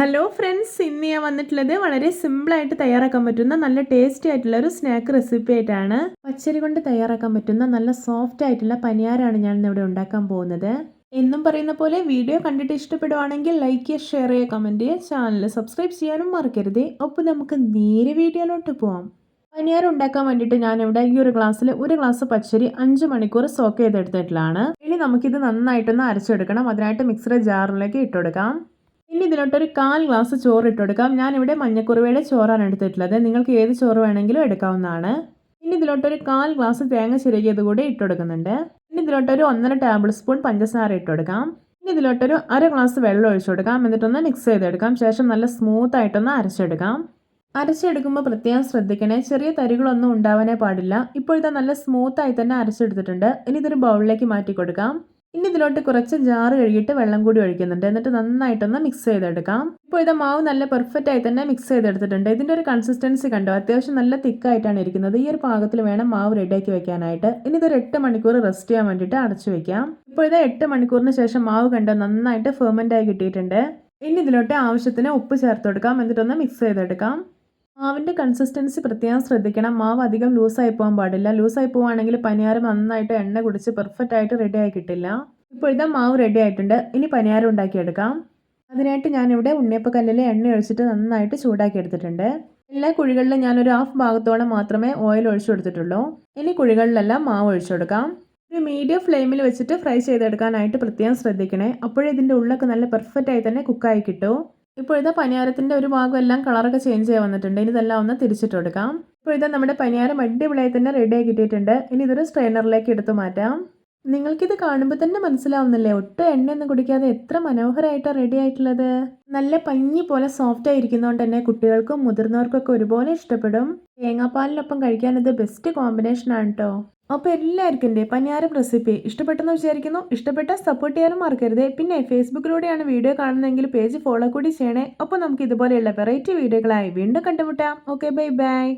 Hello friends ഇന്ന് ഞാൻ വന്നിട്ടുള്ളത് വളരെ സിമ്പിളായിട്ട് തയ്യാറാക്കാൻ പറ്റുന്ന നല്ല ടേസ്റ്റി ആയിട്ടുള്ള ഒരു സ്നാക്ക് റെസിപ്പി ആയിട്ടാണ്. പച്ചരി കൊണ്ട് തയ്യാറാക്കാൻ പറ്റുന്ന നല്ല സോഫ്റ്റ് ആയിട്ടുള്ള പനിയാരാണ് ഞാൻ ഇന്നിവിടെ ഉണ്ടാക്കാൻ പോകുന്നത്. എന്നും പറയുന്ന പോലെ വീഡിയോ കണ്ടിട്ട് ഇഷ്ടപ്പെടുവാണെങ്കിൽ ലൈക്ക് ചെയ്യുക ഷെയർ ചെയ്യുക കമന്റ് ചെയ്യുക. ചാനൽ സബ്സ്ക്രൈബ് ചെയ്യാനും മറക്കരുത്. ഒപ്പം നമുക്ക് നേരെ വീഡിയോയിലോട്ട് പോവാം. പനിയാർ ഉണ്ടാക്കാൻ വേണ്ടിയിട്ട് ഞാനിവിടെ ഈ ഒരു ഗ്ലാസ്സിൽ ഒരു ഗ്ലാസ് പച്ചരി അഞ്ച് മണിക്കൂർ സോക്ക് ചെയ്തെടുത്തിട്ടുള്ളതാണ്. ഇനി നമുക്കിത് നന്നായിട്ടൊന്ന് അരച്ചെടുക്കണം. അതിനായിട്ട് മിക്സർ ജാറിലേക്ക് ഇട്ടുകൊടുക്കാം. ഇനി ഇതിലോട്ടൊരു കാൽ ഗ്ലാസ് ചോറ് ഇട്ട് കൊടുക്കാം ഞാനിവിടെ മഞ്ഞക്കുറുവയുടെ ചോറാണ് എടുത്തിട്ടുള്ളത്. നിങ്ങൾക്ക് ഏത് ചോറ് വേണമെങ്കിലും എടുക്കാവുന്നതാണ്. ഇനി ഇതിലോട്ടൊരു കാൽ ഗ്ലാസ് തേങ്ങ ചിരകിയത് കൂടി ഇട്ട് കൊടുക്കുന്നുണ്ട് ഇനി ഇതിലോട്ടൊരു ഒന്നര ടേബിൾ സ്പൂൺ പഞ്ചസാര ഇട്ട് കൊടുക്കാം ഇനി ഇതിലോട്ടൊരു അര ഗ്ലാസ് വെള്ളം ഒഴിച്ചു കൊടുക്കാം എന്നിട്ടൊന്ന് മിക്സ് ചെയ്തെടുക്കാം. ശേഷം നല്ല സ്മൂത്ത് ആയിട്ടൊന്ന് അരച്ചെടുക്കാം. അരച്ചെടുക്കുമ്പോൾ പ്രത്യേകം ശ്രദ്ധിക്കണേ ചെറിയ തരികളൊന്നും ഉണ്ടാവാനേ പാടില്ല. ഇപ്പോഴത്തെ നല്ല സ്മൂത്ത് ആയി തന്നെ അരച്ചെടുത്തിട്ടുണ്ട്. ഇനി ഇതൊരു ബൗളിലേക്ക് മാറ്റി കൊടുക്കാം ഇനി ഇതിലോട്ട് കുറച്ച് ജാറ് കഴുകിയിട്ട് വെള്ളം കൂടി ഒഴിക്കുന്നുണ്ട്. എന്നിട്ട് നന്നായിട്ടൊന്ന് മിക്സ് ചെയ്തെടുക്കാം. ഇപ്പോൾ ഇത് മാവ് നല്ല പെർഫെക്റ്റ് ആയി തന്നെ മിക്സ് ചെയ്തെടുത്തിട്ടുണ്ട്. ഇതിന്റെ ഒരു കൺസിസ്റ്റൻസി കണ്ടോ? അത്യാവശ്യം നല്ല തിക്കായിട്ടാണ് ഇരിക്കുന്നത്. ഈ ഒരു പാകത്തിൽ വേണം മാവ് റെഡിയാക്കി വെക്കാനായിട്ട്. ഇനി ഇതൊരു എട്ട് മണിക്കൂർ റെസ്റ്റ് ചെയ്യാൻ വേണ്ടിയിട്ട് അടച്ചു വെക്കാം. ഇപ്പോൾ ഇത് എട്ട് മണിക്കൂറിന് ശേഷം മാവ് കണ്ടോ? നന്നായിട്ട് ഫെർമെന്റ് ആയി കിട്ടിയിട്ടുണ്ട്. ഇനി ഇതിലോട്ട് ആവശ്യത്തിന് ഉപ്പ് ചേർത്ത് കൊടുക്കാം. എന്നിട്ടൊന്ന് മിക്സ് ചെയ്തെടുക്കാം. മാവിന്റെ കൺസിസ്റ്റൻസി പ്രത്യേകം ശ്രദ്ധിക്കണം. മാവ് അധികം ലൂസായി പോകാൻ പാടില്ല. ലൂസായി പോവുകയാണെങ്കിൽ പനിയാരം നന്നായിട്ട് എണ്ണ കുടിച്ച് പെർഫെക്റ്റ് ആയിട്ട് റെഡി ആയി കിട്ടില്ല. ഇപ്പോൾ ഇതാ മാവ് റെഡി ആയിട്ടുണ്ട്. ഇനി പനിയാരം ഉണ്ടാക്കിയെടുക്കാം. അതിനായിട്ട് ഞാനിവിടെ ഉണ്ണിയപ്പക്കല്ലിൽ എണ്ണ ഒഴിച്ചിട്ട് നന്നായിട്ട് ചൂടാക്കി എടുത്തിട്ടുണ്ട്. എല്ലാ കുഴികളിലും ഞാനൊരു ഹാഫ് ഭാഗത്തോളം മാത്രമേ ഓയിൽ ഒഴിച്ചു കൊടുത്തിട്ടുള്ളൂ. ഇനി കുഴികളിലെല്ലാം മാവ് ഒഴിച്ചു കൊടുക്കാം. ഒരു മീഡിയം ഫ്ലെയിമിൽ വെച്ചിട്ട് ഫ്രൈ ചെയ്തെടുക്കാനായിട്ട് പ്രത്യേകം ശ്രദ്ധിക്കണേ. അപ്പോഴേ ഇതിന്റെ ഉള്ളൊക്കെ നല്ല പെർഫെക്റ്റ് ആയി തന്നെ കുക്കായി കിട്ടും. ഇപ്പോഴത്തെ പനിയാരത്തിന്റെ ഒരു ഭാഗം എല്ലാം കളറൊക്കെ ചേഞ്ച് ചെയ്യാൻ വന്നിട്ടുണ്ട്. ഇനി ഇതെല്ലാം ഒന്ന് തിരിച്ചിട്ട് കൊടുക്കാം ഇപ്പോഴത്തെ നമ്മുടെ പനിയാരം അടിപൊളിയായി തന്നെ റെഡി കിട്ടിയിട്ടുണ്ട്. ഇനി ഇതൊരു സ്ട്രെയിനറിലേക്ക് എടുത്തു മാറ്റാം. നിങ്ങൾക്കിത് കാണുമ്പോൾ തന്നെ മനസ്സിലാവുന്നില്ലേ? ഒട്ടും എണ്ണ ഒന്നും കുടിക്കാതെ എത്ര മനോഹരമായിട്ടാണ് റെഡി ആയിട്ടുള്ളത്. നല്ല പഞ്ഞി പോലെ സോഫ്റ്റ് ആയിരിക്കുന്നതുകൊണ്ട് തന്നെ കുട്ടികൾക്കും മുതിർന്നവർക്കൊക്കെ ഒരുപോലെ ഇഷ്ടപ്പെടും. തേങ്ങാപ്പാലിനൊപ്പം കഴിക്കാൻ ഇത് ബെസ്റ്റ് കോമ്പിനേഷൻ ആണ് കേട്ടോ അപ്പോൾ എല്ലാവർക്കും എന്റെ പനിയാരം റെസിപ്പി ഇഷ്ടപ്പെട്ടെന്ന് വിചാരിക്കുന്നു. ഇഷ്ടപ്പെട്ട സപ്പോർട്ട് ചെയ്യാനും മറക്കരുത്. പിന്നെ ഫേസ്ബുക്കിലൂടെയാണ് വീഡിയോ കാണുന്നതെങ്കിൽ പേജ് ഫോളോ കൂടി ചെയ്യണേ. അപ്പോൾ നമുക്ക് ഇതുപോലെയുള്ള വെറൈറ്റി വീഡിയോകളായി വീണ്ടും കണ്ടുമുട്ടാം. Okay bye bye